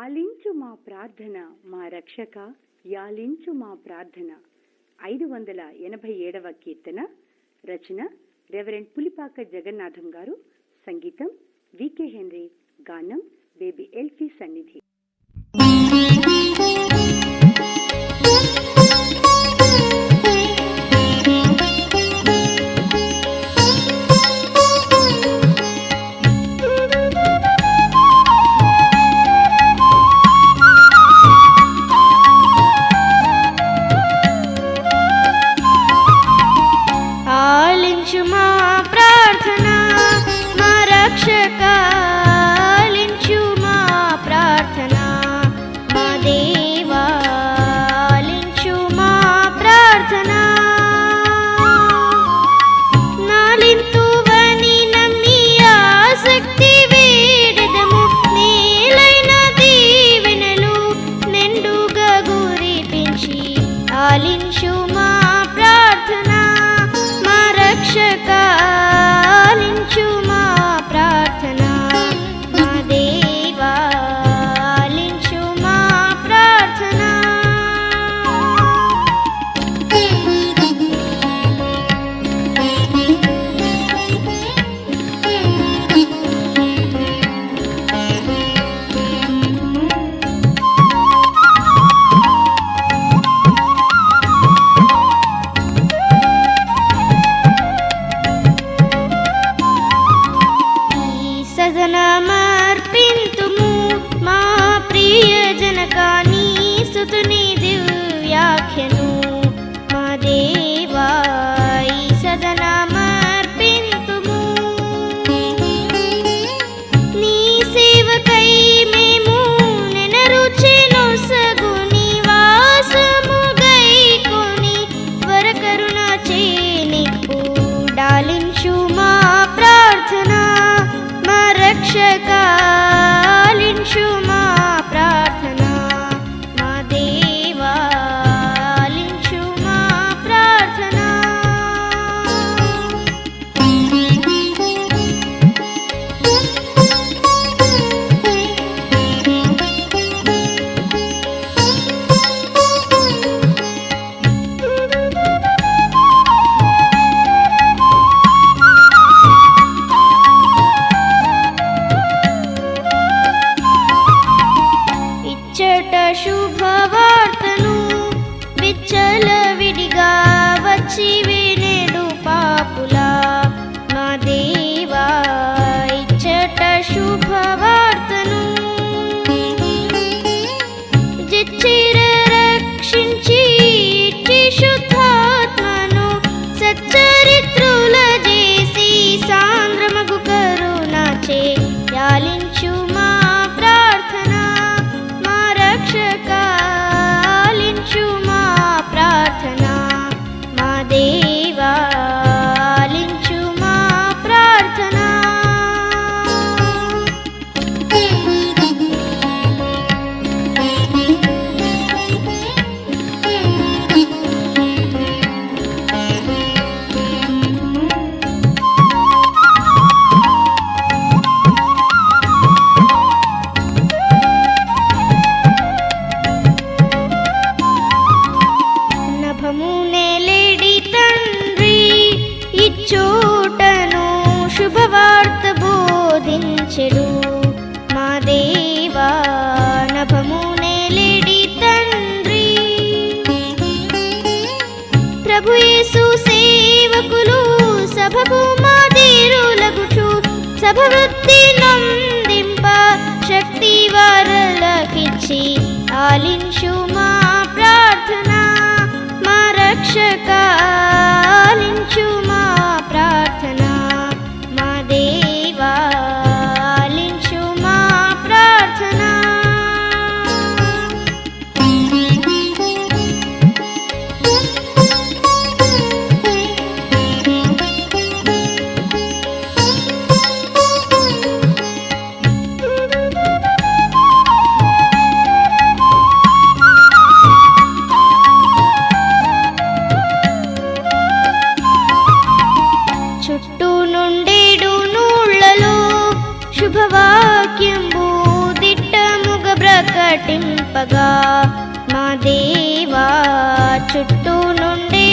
యాలించు మా ప్రార్థన మా రక్షక యాలించు మా ప్రార్థన. ఐదు వందల ఎనభై ఏడవ కీర్తన రచన రెవరెంట్ పులిపాక జగన్నాథం గారు సంగీతం వికే హెన్రీ గానం బేబీ ఎల్ఫీ సన్నిధి. Al రక్షకాలించుము శుభవార్తను విచ్చల విడిగా వచ్చి వినే భగవత్తి నందింప శక్తి వరలకిచ్చి ఆలించుమా. ప్రకటింపగా మా దేవా చుట్టూ నుండి